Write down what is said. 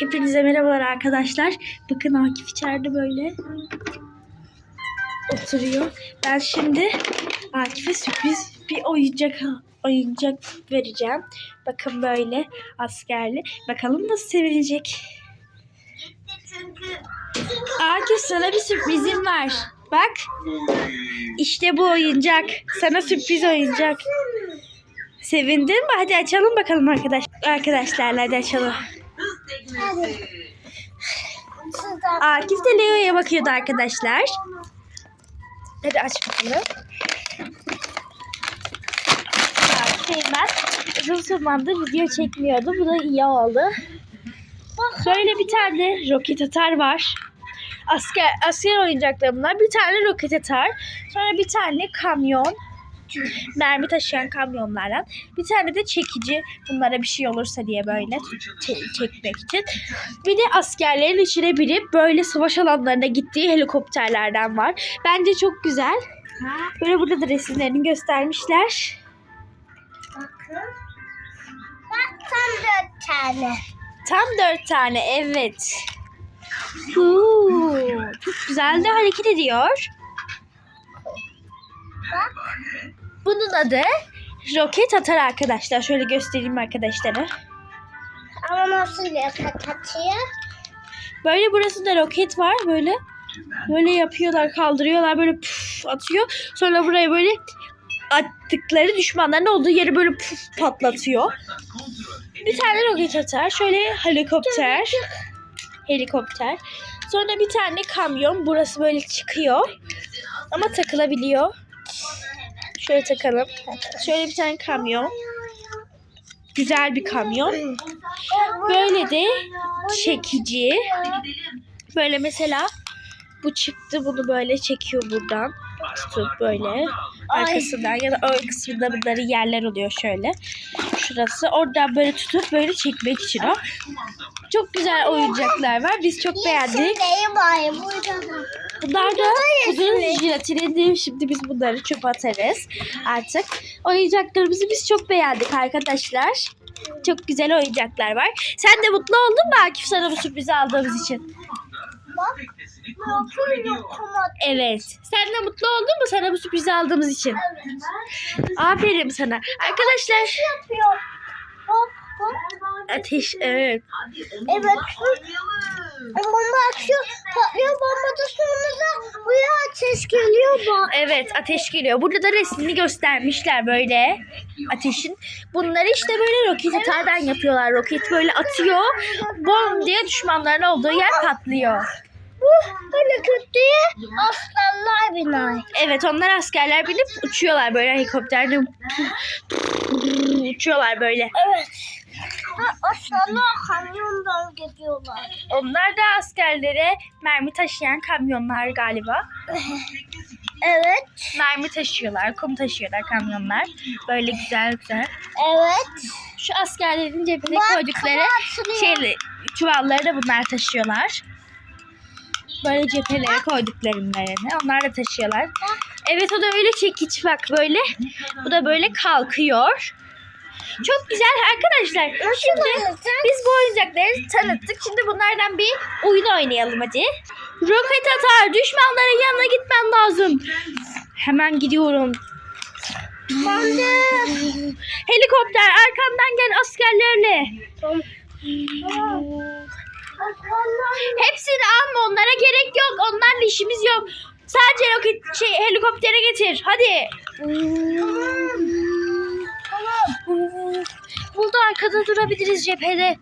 Hepinize merhabalar arkadaşlar. Bakın Akif içeride böyle oturuyor. Ben şimdi Akif'e sürpriz bir oyuncak oyuncak vereceğim. Bakın böyle askerli. Bakalım nasıl sevinecek. Akif sana bir sürprizim var. Bak. İşte bu oyuncak. Sana sürpriz oyuncak. Sevindin mi? Hadi açalım bakalım arkadaş arkadaşlarla hadi açalım. Akif de Leo'ya bakıyordu arkadaşlar. Hadi aç bakalım. Akif'im ben uzun zamandır video çekmiyordu. Bu da iyi oldu. Böyle bir tane roket atar var. Asker, asker oyuncaklarımdan bir tane roket atar. Sonra bir tane kamyon. Mermi taşıyan kamyonlardan. Bir tane de çekici. Bunlara bir şey olursa diye böyle çe- çekmek için. Bir de askerlerin içine binip böyle savaş alanlarına gittiği helikopterlerden var. Bence çok güzel. Böyle burada da resimlerini göstermişler. Bakın. Bak tam dört tane. Tam dört tane evet. Huu, çok güzel de hareket ediyor. Bak. Bunun adı roket atar arkadaşlar. Şöyle göstereyim arkadaşlara. Ama nasıl yakat atıyor? Böyle burası da roket var böyle. Böyle yapıyorlar kaldırıyorlar böyle puf atıyor. Sonra buraya böyle attıkları düşmanların olduğu yeri böyle puf patlatıyor. Bir tane roket atar. Şöyle helikopter. Helikopter. Sonra bir tane kamyon. Burası böyle çıkıyor. Ama takılabiliyor. Şöyle takalım. Şöyle bir tane kamyon. Güzel bir kamyon. Böyle de çekici. Böyle mesela bu çıktı bunu böyle çekiyor buradan. Tutup böyle arkasından ya da ön kısmında bunların yerler oluyor şöyle. Şurası oradan böyle tutup böyle çekmek için o. Çok güzel oyuncaklar var. Biz çok beğendik. Da. Bunlar da bunun jelatini şimdi biz bunları çöpe atarız artık. Oyuncaklarımızı biz çok beğendik arkadaşlar. Çok güzel oyuncaklar var. Sen de mutlu oldun mu Akif sana bu sürprizi aldığımız için? Bak. Evet. Sen de mutlu oldun mu sana bu sürprizi aldığımız için? Aferin sana. Arkadaşlar ateş evet. Evet. Bomba atıyor. Patlıyor bomba da sonra da buraya ateş geliyor bak. Evet ateş geliyor. Burada da resmini göstermişler böyle ateşin. Bunları işte böyle roket atardan yapıyorlar. Roket böyle atıyor. Bom diye düşmanların olduğu yer patlıyor. Bu böyle kötüye aslanlar biner. Evet onlar askerler binip uçuyorlar böyle helikopterde uçuyorlar böyle. Evet. Ha, aslanlar kamyondan gidiyorlar. Onlar da askerlere mermi taşıyan kamyonlar galiba. Evet. Mermi taşıyorlar, kum taşıyorlar kamyonlar. Böyle güzel güzel. Evet. Şu askerlerin cebine Bak, koydukları şeyli, çuvalları da bunlar taşıyorlar. Böyle cephelere koyduklarını onlar da taşıyorlar. Evet o da öyle çekiç bak böyle. Bu da böyle kalkıyor. Çok güzel arkadaşlar. Şimdi biz bu oyuncakları tanıttık. Şimdi bunlardan bir oyun oynayalım hadi. Roket atar. Düşmanların yanına gitmen lazım. Hemen gidiyorum. Helikopter arkamdan gel askerlerle. Hepsini alma onlara gerek yok. Onlarla işimiz yok. Sadece roket şey helikoptere getir. Hadi. Arkada durabiliriz cephede.